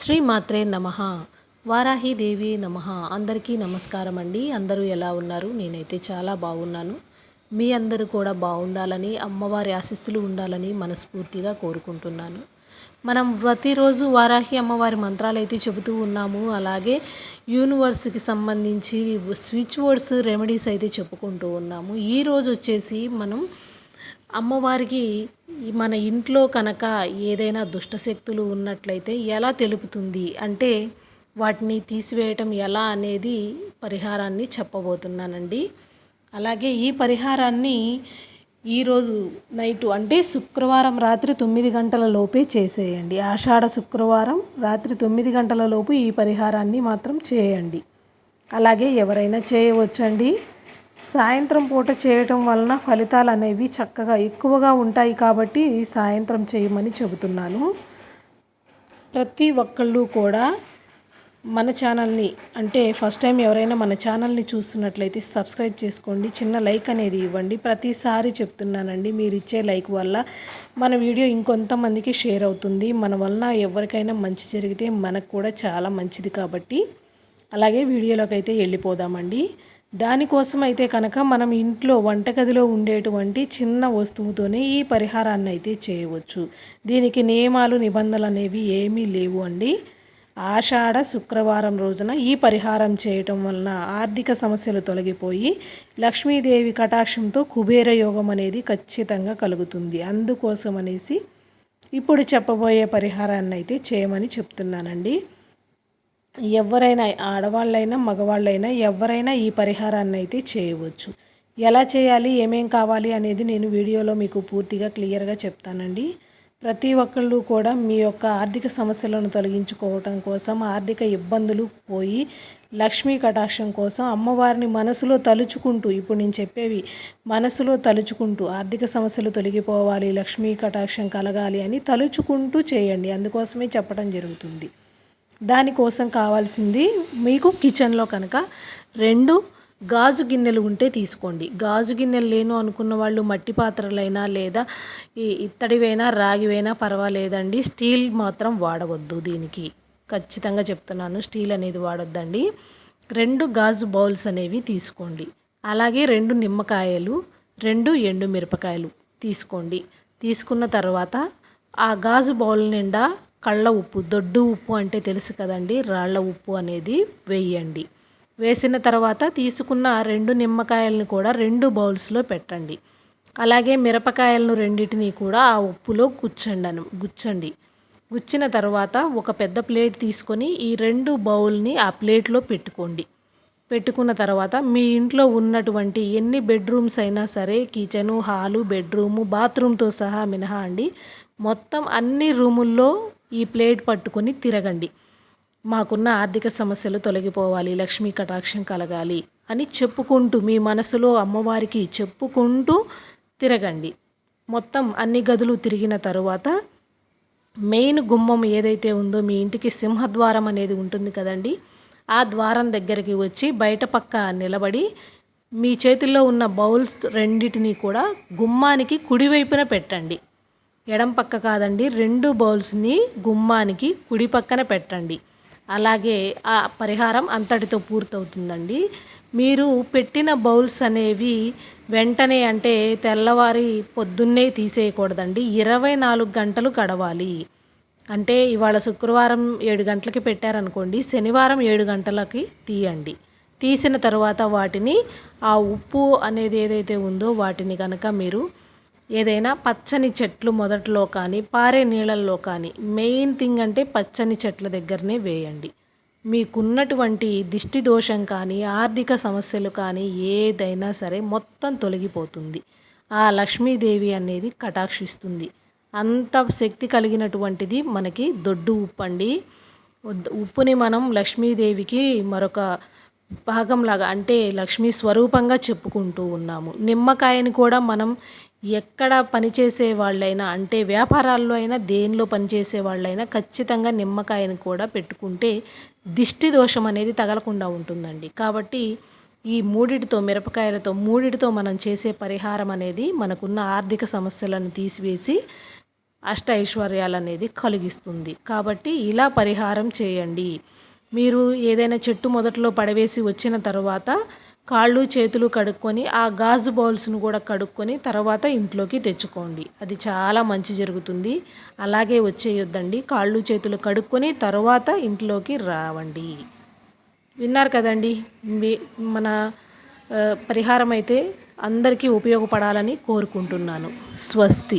శ్రీ మాత్రే నమ వారాహిదేవి నమ. అందరికీ నమస్కారం అండి. అందరూ ఎలా ఉన్నారు? నేనైతే చాలా బాగున్నాను. మీ అందరూ కూడా బాగుండాలని అమ్మవారి ఆశీస్సులు ఉండాలని మనస్ఫూర్తిగా కోరుకుంటున్నాను. మనం ప్రతిరోజు వారాహి అమ్మవారి మంత్రాలు అయితే చెబుతూ ఉన్నాము. అలాగే యూనివర్స్కి సంబంధించి స్విచ్ వర్డ్స్ రెమెడీస్ అయితే చెప్పుకుంటూ ఉన్నాము. ఈరోజు వచ్చేసి మనం అమ్మవారికి మన ఇంట్లో కనుక ఏదైనా దుష్టశక్తులు ఉన్నట్లయితే ఎలా తెలుపుతుంది? అంటే వాటిని తీసివేయటం ఎలా అనేది పరిహారాన్ని చెప్పబోతున్నానండి. అలాగే ఈ పరిహారాన్ని ఈరోజు నైటు అంటే శుక్రవారం రాత్రి తొమ్మిది గంటల లోపే చేసేయండి. ఆషాఢ శుక్రవారం రాత్రి తొమ్మిది గంటల లోపు ఈ పరిహారాన్ని మాత్రం చేయండి. అలాగే ఎవరైనా చేయవచ్చండి? సాయంత్రం పూట చేయటం వలన ఫలితాలు అనేవి చక్కగా ఎక్కువగా ఉంటాయి కాబట్టి సాయంత్రం చేయమని చెబుతున్నాను. ప్రతి ఒక్కళ్ళు కూడా మన ఛానల్ని అంటే ఫస్ట్ టైం ఎవరైనా మన ఛానల్ని చూస్తున్నట్లయితే సబ్స్క్రైబ్ చేసుకోండి చిన్న లైక్ అనేది ఇవ్వండి. ప్రతిసారి చెప్తున్నానండి మీరు ఇచ్చే లైక్ వల్ల మన వీడియో ఇంకొంతమందికి షేర్ అవుతుంది. మన వలన ఎవరికైనా మంచి జరిగితే మనకు కూడా చాలా మంచిది కాబట్టి అలాగే వీడియోలోకి అయితే వెళ్ళిపోదామండి. దానికోసం అయితే కనుక మనం ఇంట్లో వంటగదిలో ఉండేటువంటి చిన్న వస్తువుతోనే ఈ పరిహారాన్ని అయితే చేయవచ్చు. దీనికి నియమాలు నిబంధనలు అనేవి ఏమీ లేవు అండి. ఆషాఢ శుక్రవారం రోజున ఈ పరిహారం చేయటం వలన ఆర్థిక సమస్యలు తొలగిపోయి లక్ష్మీదేవి కటాక్షంతో కుబేర యోగం అనేది ఖచ్చితంగా కలుగుతుంది. అందుకోసం అనేసి ఇప్పుడు చెప్పబోయే పరిహారాన్ని అయితే చేయమని చెప్తున్నానండి. ఎవరైనా ఆడవాళ్ళైనా మగవాళ్ళైనా ఎవరైనా ఈ పరిహారాన్ని అయితే చేయవచ్చు. ఎలా చేయాలి ఏమేం కావాలి అనేది నేను వీడియోలో మీకు పూర్తిగా క్లియర్గా చెప్తానండి. ప్రతి ఒక్కళ్ళు కూడా మీ యొక్క ఆర్థిక సమస్యలను తొలగించుకోవటం కోసం ఆర్థిక ఇబ్బందులు పోయి లక్ష్మీ కటాక్షం కోసం అమ్మవారిని మనసులో తలుచుకుంటూ ఇప్పుడు నేను చెప్పేవి మనసులో తలుచుకుంటూ ఆర్థిక సమస్యలు తొలగిపోవాలి లక్ష్మీ కటాక్షం కలగాలి అని తలుచుకుంటూ చేయండి. అందుకోసమే చెప్పడం జరుగుతుంది. దానికోసం కావాల్సింది మీకు కిచెన్లో కనుక రెండు గాజు గిన్నెలు ఉంటే తీసుకోండి. గాజు గిన్నెలు లేను అనుకున్న వాళ్ళు మట్టి పాత్రలైనా లేదా ఈ ఇత్తడివైనా రాగివైనా పర్వాలేదండి. స్టీల్ మాత్రం వాడవద్దు దీనికి. ఖచ్చితంగా చెప్తున్నాను స్టీల్ అనేది వాడొద్దండి. రెండు గాజు బౌల్స్ అనేవి తీసుకోండి. అలాగే రెండు నిమ్మకాయలు రెండు ఎండు మిరపకాయలు తీసుకోండి. తీసుకున్న తర్వాత ఆ గాజు బౌల్ నిండా కళ్ళ ఉప్పు దొడ్డు ఉప్పు అంటే తెలుసు కదండి. రాళ్ళ ఉప్పు అనేది వేయండి. వేసిన తర్వాత తీసుకున్న రెండు నిమ్మకాయలను కూడా రెండు బౌల్స్లో పెట్టండి. అలాగే మిరపకాయలను రెండింటిని కూడా ఆ ఉప్పులో గుచ్చండి గుచ్చండి. గుచ్చిన తర్వాత ఒక పెద్ద ప్లేట్ తీసుకొని ఈ రెండు బౌల్ని ఆ ప్లేట్లో పెట్టుకోండి. పెట్టుకున్న తర్వాత మీ ఇంట్లో ఉన్నటువంటి ఎన్ని బెడ్రూమ్స్ అయినా సరే కిచెను హాలు బెడ్రూము బాత్రూమ్తో సహా మినహా అండి. మొత్తం అన్ని రూముల్లో ఈ ప్లేట్ పట్టుకొని తిరగండి. మాకున్న ఆర్థిక సమస్యలు తొలగిపోవాలి లక్ష్మీ కటాక్షం కలగాలి అని చెప్పుకుంటూ మీ మనసులో అమ్మవారికి చెప్పుకుంటూ తిరగండి. మొత్తం అన్ని గదులు తిరిగిన తరువాత మెయిన్ గుమ్మం ఏదైతే ఉందో మీ ఇంటికి సింహద్వారం అనేది ఉంటుంది కదండి. ఆ ద్వారం దగ్గరికి వచ్చి బయట పక్క నిలబడి మీ చేతిలో ఉన్న బౌల్స్ రెండింటినీ కూడా గుమ్మానికి కుడివైపున పెట్టండి. ఎడం పక్క కాదండి రెండు బౌల్స్ని గుమ్మానికి కుడి పక్కన పెట్టండి. అలాగే ఆ పరిహారం అంతటితో పూర్తవుతుందండి. మీరు పెట్టిన బౌల్స్ అనేవి వెంటనే అంటే తెల్లవారి పొద్దున్నే తీసేయకూడదండి. ఇరవై నాలుగు గంటలు గడవాలి. అంటే ఇవాళ శుక్రవారం ఏడు గంటలకి పెట్టారనుకోండి శనివారం ఏడు గంటలకి తీయండి. తీసిన తర్వాత వాటిని ఆ ఉప్పు అనేది ఏదైతే ఉందో వాటిని కనుక మీరు ఏదైనా పచ్చని చెట్లు మొదట్లో కానీ పారే నీళ్ళల్లో కానీ మెయిన్ థింగ్ అంటే పచ్చని చెట్ల దగ్గరనే వేయండి. మీకున్నటువంటి దిష్టి దోషం కానీ ఆర్థిక సమస్యలు కానీ ఏదైనా సరే మొత్తం తొలగిపోతుంది. ఆ లక్ష్మీదేవి అనేది కటాక్షిస్తుంది. అంత శక్తి కలిగినటువంటిది మనకి దొడ్డు ఉప్పు అండి. ఉప్పుని మనం లక్ష్మీదేవికి మరొక భాగంలాగా అంటే లక్ష్మీ స్వరూపంగా చెప్పుకుంటూ ఉన్నాము. నిమ్మకాయని కూడా మనం ఎక్కడ పనిచేసే వాళ్ళైనా అంటే వ్యాపారాల్లో అయినా దేనిలో పనిచేసే వాళ్ళైనా ఖచ్చితంగా నిమ్మకాయను కూడా పెట్టుకుంటే దిష్టి దోషం అనేది తగలకుండా ఉంటుందండి. కాబట్టి ఈ మూడిటితో మిరపకాయలతో మూడిటితో మనం చేసే పరిహారం అనేది మనకున్న ఆర్థిక సమస్యలను తీసివేసి అష్ట ఐశ్వర్యాలు అనేది కలిగిస్తుంది. కాబట్టి ఇలా పరిహారం చేయండి. మీరు ఏదైనా చెట్టు మొదట్లో పడవేసి వచ్చిన తర్వాత కాళ్ళు చేతులు కడుక్కొని ఆ గాజు బౌల్స్ను కూడా కడుక్కొని తర్వాత ఇంట్లోకి తెచ్చుకోండి. అది చాలా మంచి జరుగుతుంది. అలాగే వచ్చేయొద్దండి. కాళ్ళు చేతులు కడుక్కొని తర్వాత ఇంట్లోకి రావండి. విన్నారు కదండి? మన పరిహారం అయితే అందరికీ ఉపయోగపడాలని కోరుకుంటున్నాను. స్వస్తి.